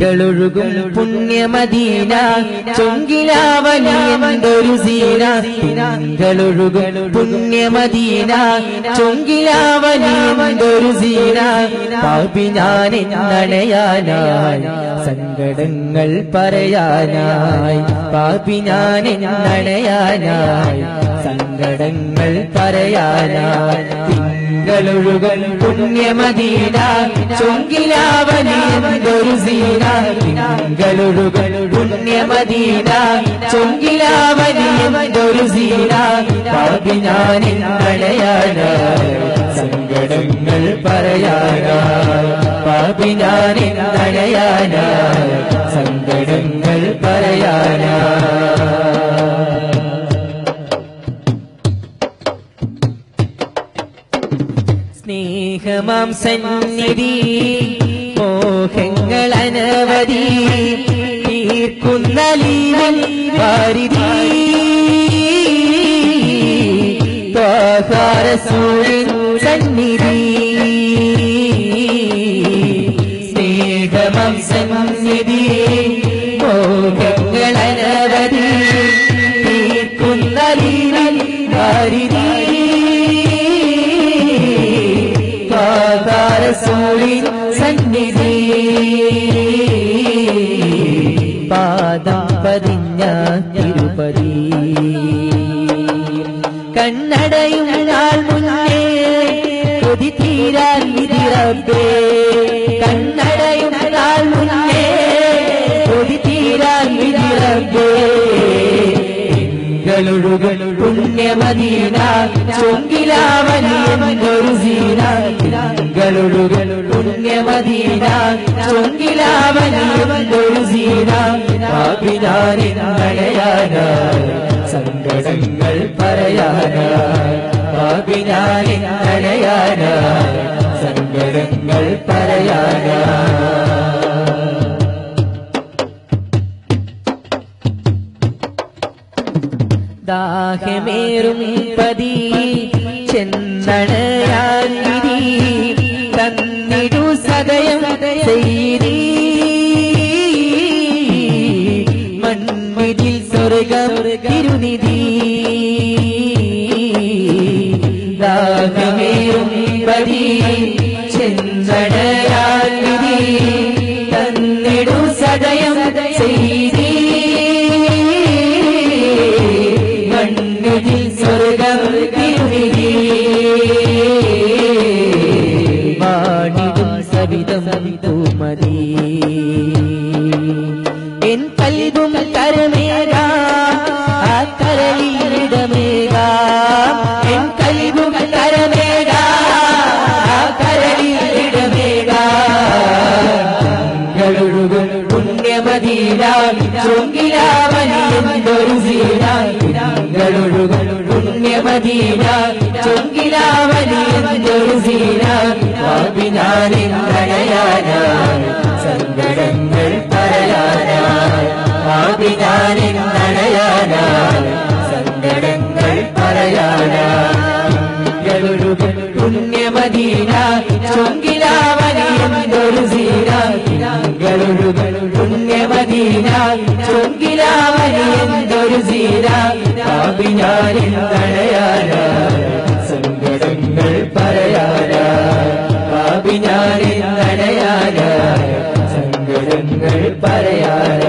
തിങ്കളൊഴുകും പുണ്യമദീന ചൊങ്കിലാവലി എന്തൊരു സീന. തിങ്കളൊഴുകും പുണ്യമദീന ചൊങ്കിലാവലി എന്തൊരു സീന. പാപി ഞാൻ എന്നണയാനായി സങ്കടങ്ങൾ പറയാനായി. പാപി ഞാൻ എന്നണയാനായി സങ്കടങ്ങൾ പറയാനായി. തിങ്കളൊഴുകൽ പുണ്യമദീന ചൊങ്കിലാവനീന്തൊരു സീന. തിങ്കളൊഴുകൽ പുണ്യമദീന ചൊങ്കിലാവനീന്തൊരു സീന. പാപി ഞാൻ എന്നണയാനായി സങ്കടങ്ങൾ പറയാനായി. പാപി ഞാൻ എന്നണയാനായി സ്നേഹമാം സന്നിധി. മോഹങ്ങൾ അനവധി. തീർക്കുന്ന ലീലൻ വാരിധി ത്വാഹാരസൂരിൻ സന്നിധി. സ്നേഹമാം സന്നിധി. മോഹങ്ങൾ സന്നിധി. പാദം പതിഞ്ഞ തിരുപതി. കണ്ണടയും നാൾ മുന്നേ കൊതി തീരാൻ വിധിറബേ കണ്ണടയും നാൾ മുന്നേ കൊതി തീരാൻ വിധിറബേ തിങ്കളൊഴുകൾ പുണ്യമദീന ചൊങ്കിലാവലി സീന. തിങ്കളൊഴുകൾ പുണ്യമദീന ചൊങ്കിലാവലി എന്നൊരു സീന പാപിനാരിന്നടയാനായി സങ്കടങ്ങൾ പറയാന. പാപിനാരിന്നടയാനായി സങ്കടങ്ങൾ പറയാന. ദാഹമേറും പതി ചെന്നണയാൻ വിധി തന്നിടു സദയം ചെയ്തി മൺവിധിൽ സ്വർഗം തിരുനിധി. ദാഹമേറും പതി ചെന്നണയാൻ സവിതം തുമതി എൻ കൽബും കരമേക ആ കരളിയിടമേക. എൻ കൽബും കരമേക ആ കരളിയിടമേക. ൊഴുകും പുണ്യമദീന ചൊങ്കിലാവലി എന്തൊരു പാപിനാരിന്നടയാനായി സങ്കടങ്ങൾ പറയാനായി സങ്കടങ്ങൾ പറയാനായി. പുണ്യമദീന ചൊങ്കിലാവനിയൊരു സീന പുണ്യമദീന ചൊങ്കിലാവനിയൊരു സീന പാപിനാരിന്നടയാനായി പാപിനാരിന്നടയാനായി സങ്കടങ്ങൾ പറയാനായി